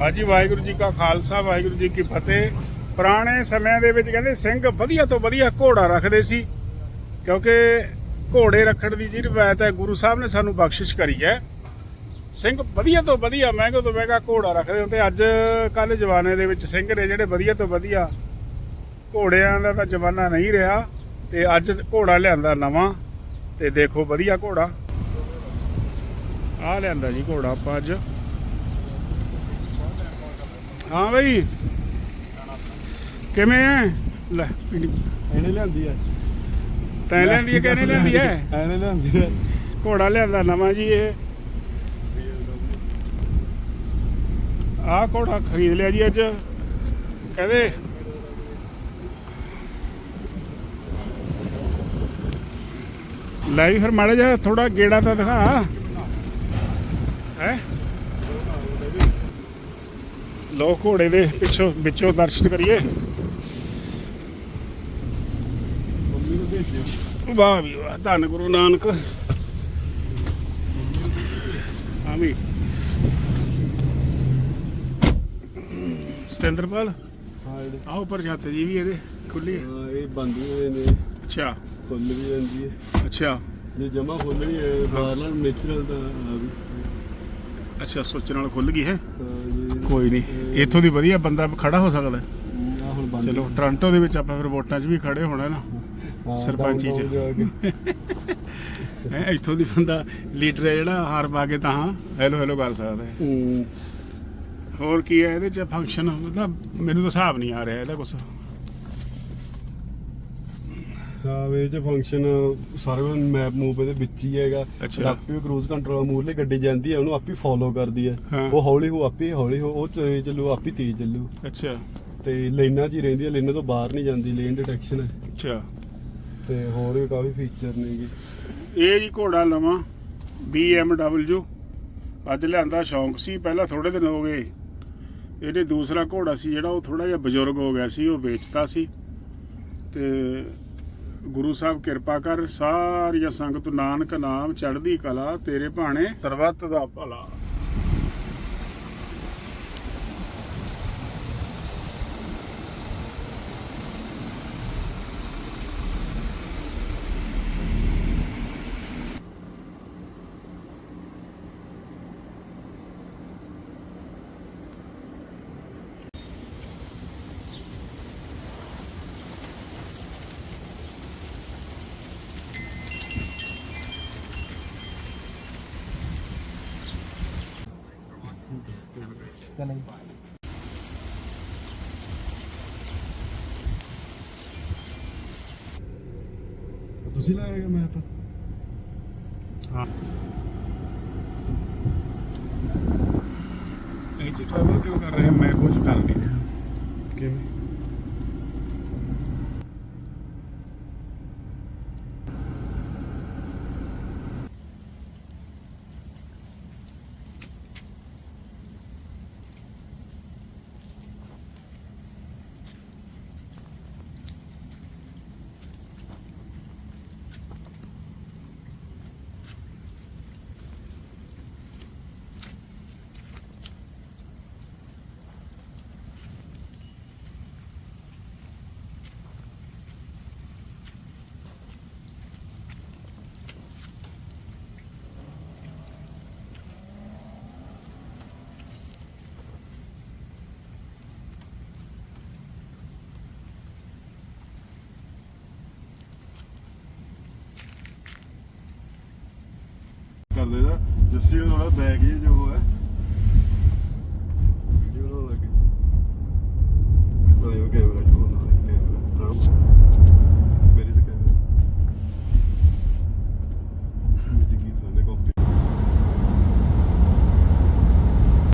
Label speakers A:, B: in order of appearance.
A: ਹਾਂਜੀ, ਵਾਹਿਗੁਰੂ ਜੀ ਕਾ ਖਾਲਸਾ, ਵਾਹਿਗੁਰੂ ਜੀ ਕੀ ਫਤਿਹ। ਪੁਰਾਣੇ ਸਮਿਆਂ ਦੇ ਵਿੱਚ ਕਹਿੰਦੇ ਸਿੰਘ ਵਧੀਆ ਤੋਂ ਵਧੀਆ ਘੋੜਾ ਰੱਖਦੇ ਸੀ, ਕਿਉਂਕਿ ਘੋੜੇ ਰੱਖਣ ਦੀ ਜਿਹੜੀ ਰਵਾਇਤ ਹੈ, ਗੁਰੂ ਸਾਹਿਬ ਨੇ ਸਾਨੂੰ ਬਖਸ਼ਿਸ਼ ਕਰੀ ਹੈ। ਸਿੰਘ ਵਧੀਆ ਤੋਂ ਵਧੀਆ ਮਹਿੰਗੇ ਤੋਂ ਮਹਿੰਗਾ ਘੋੜਾ ਰੱਖਦੇ ਹੁੰਦੇ, ਅੱਜ ਕੱਲ ਜਵਾਨੇ ਦੇ ਵਿੱਚ ਸਿੰਘ ਨੇ ਜਿਹੜੇ ਵਧੀਆ ਤੋਂ ਵਧੀਆ ਘੋੜਿਆਂ ਦਾ ਤਾਂ ਜ਼ਮਾਨਾ ਨਹੀਂ ਰਿਹਾ, ਤੇ ਅੱਜ ਘੋੜਾ ਲਿਆਂਦਾ ਨਵਾਂ, ਤੇ ਦੇਖੋ ਵਧੀਆ ਘੋੜਾ। ਆ ਲਿਆਂਦਾ ਜੀ ਘੋੜਾ ਆਪਾਂ ਅੱਜ। ਹਾਂ ਬਈ। ਕਿਵੇਂ ਐ? ਲੈ ਪੀੜੀ
B: ਇਹਨੇ ਲਿਆਂਦੀ ਹੈ
A: ਤੈਂ ਲੈਂਦੀ ਐ ਕਿਹਨੇ ਲੈਂਦੀ ਐ?
B: ਇਹਨੇ ਲਿਆਂਦੀ ਹੈ
A: ਘੋੜਾ ਲਿਆਂਦਾ ਨਵਾਂ ਜੀ ਇਹ। ਆਹ ਘੋੜਾ ਖਰੀਦ ਲਿਆ ਜੀ ਅੱਜ। ਕਹਿੰਦੇ? ਲੈ ਵੀ ਫਿਰ ਮਾੜਾ ਜਿਹਾ ਥੋੜਾ ਗੇੜਾ ਤਾਂ ਦਿਖਾ। ਹੈ? ਲੋ ਘੋੜੇ ਦੇ ਪਿੱਛੋਂ ਵਿੱਚੋਂ ਦਰਸ਼ਨ ਕਰੀਏ। ਵਾਹ ਵੀ ਵਾਹ ਧੰਨ ਗੁਰੂ ਨਾਨਕ। ਵੀ ਸਤਿੰਦਰਪਾਲ ਆਹ ਉੱਪਰ ਛੱਤ ਜੀ ਵੀ ਇਹਦੇ ਖੁੱਲੀ ਹੈ?
B: ਹਾਂ ਇਹ ਬੰਦ ਹੋਏ ਨੇ।
A: ਅੱਛਾ।
B: ਖੁੱਲ ਵੀ ਜਾਂਦੀ ਹੈ।
A: ਅੱਛਾ।
B: ਜੇ ਜਮਾ ਖੋਲਣੀ ਹੈ ਬਾਹਰਲਾ ਨੇਚਰਲ ਵੀ।
A: ਅੱਛਾ ਸੋਚ ਨਾਲ ਖੁੱਲ ਗਈ ਹੈ? ਕੋਈ ਨਹੀਂ। ਇੱਥੋਂ ਦੀ ਵਧੀਆ ਬੰਦਾ ਖੜਾ ਹੋ ਸਕਦਾ ਚਲੋ ਟੋਰਾਂਟੋ ਦੇ ਵਿੱਚ ਆਪਾਂ ਫਿਰ ਵੋਟਾਂ 'ਚ ਵੀ ਖੜੇ ਹੋਣਾ ਨਾ। ਸਰਪੰਚੀ ਚ। ਇੱਥੋਂ ਦੀ ਬੰਦਾ ਲੀਡਰ ਹੈ ਜਿਹੜਾ ਹਾਰ ਪਾ ਕੇ ਤਾਂ ਹੈਲੋ ਹੈਲੋ ਕਰ ਸਕਦਾ ਹੈ। ਹੋਰ ਕੀ ਹੈ? ਇਹਦੇ ਚ ਫੰਕਸ਼ਨ ਮੈਨੂੰ ਤਾਂ ਹਿਸਾਬ ਨਹੀਂ ਆ ਰਿਹਾ ਇਹਦਾ ਕੁਝ
B: ਸਾਵੇ ਚ ਫੰਕਸ਼ਨ ਸਾਰੇ ਮੈਪ ਮੂਪ ਇਹਦੇ ਵਿੱਚ ਹੀ ਹੈਗਾ।
A: ਅੱਛਾ।
B: ਆਪੇ ਕਰੂਜ਼ ਕੰਟਰੋਲ ਮੂਰਲੇ ਗੱਡੀ ਜਾਂਦੀ ਹੈ ਉਹਨੂੰ ਆਪੇ ਫੋਲੋ ਕਰਦੀ ਹੈ।
A: ਹਾਂ।
B: ਉਹ ਹੌਲੀ ਹੋ ਆਪੇ ਹੌਲੀ ਹੋ ਉਹ ਤੇਜ਼ ਚੱਲੂ ਆਪੇ ਤੇਜ਼ ਚੱਲੂ।
A: ਅੱਛਾ।
B: ਤੇ ਲਾਈਨਾਂ 'ਚ ਹੀ ਰਹਿੰਦੀ ਹੈ ਲਾਈਨਾਂ ਤੋਂ ਬਾਹਰ ਨਹੀਂ ਜਾਂਦੀ ਲੇਨ ਡਿਟੈਕਸ਼ਨ ਹੈ।
A: ਅੱਛਾ।
B: ਤੇ ਹੋਰ ਵੀ ਕਾਫੀ ਫੀਚਰ ਨੇਗੇ
A: ਇਹ ਜੀ ਘੋੜਾ ਲਵਾਂ BMW ਅੱਜ ਲਿਆਂਦਾ ਸ਼ੌਂਕ ਸੀ ਪਹਿਲਾਂ ਥੋੜੇ ਦਿਨ ਹੋ ਗਏ। ਇਹਦੇ ਦੂਸਰਾ ਘੋੜਾ ਸੀ ਜਿਹੜਾ ਉਹ ਥੋੜਾ ਜਿਹਾ ਬਜ਼ੁਰਗ ਹੋ ਗਿਆ ਸੀ ਉਹ ਵੇਚਤਾ ਸੀ। ਤੇ ਗੁਰੂ ਸਾਹਿਬ ਕਿਰਪਾ ਕਰ, ਸਾਰੀਆਂ ਸੰਗਤ ਨਾਨਕ ਨਾਮ ਚੜ੍ਹਦੀ ਕਲਾ, ਤੇਰੇ ਭਾਣੇ ਸਰਬੱਤ ਦਾ ਭਲਾ।
B: ਤੁਸੀਂ ਲਾਏਗਾ ਮੈਪ
A: ਹਾਂ। ਇਹ ਚ ਟਰੈਵਲ ਕਿਉਂ ਕਰ ਰਹੇ? ਮੈਂ ਕੁਝ ਕਰ ਨਹੀਂ
B: ਕਿਵੇਂ? ਕਰ ਦੇਦਾ ਜੱਸੀ ਨੂੰ ਥੋੜਾ ਬੈਗ ਹੀ ਜੋ ਹੈ।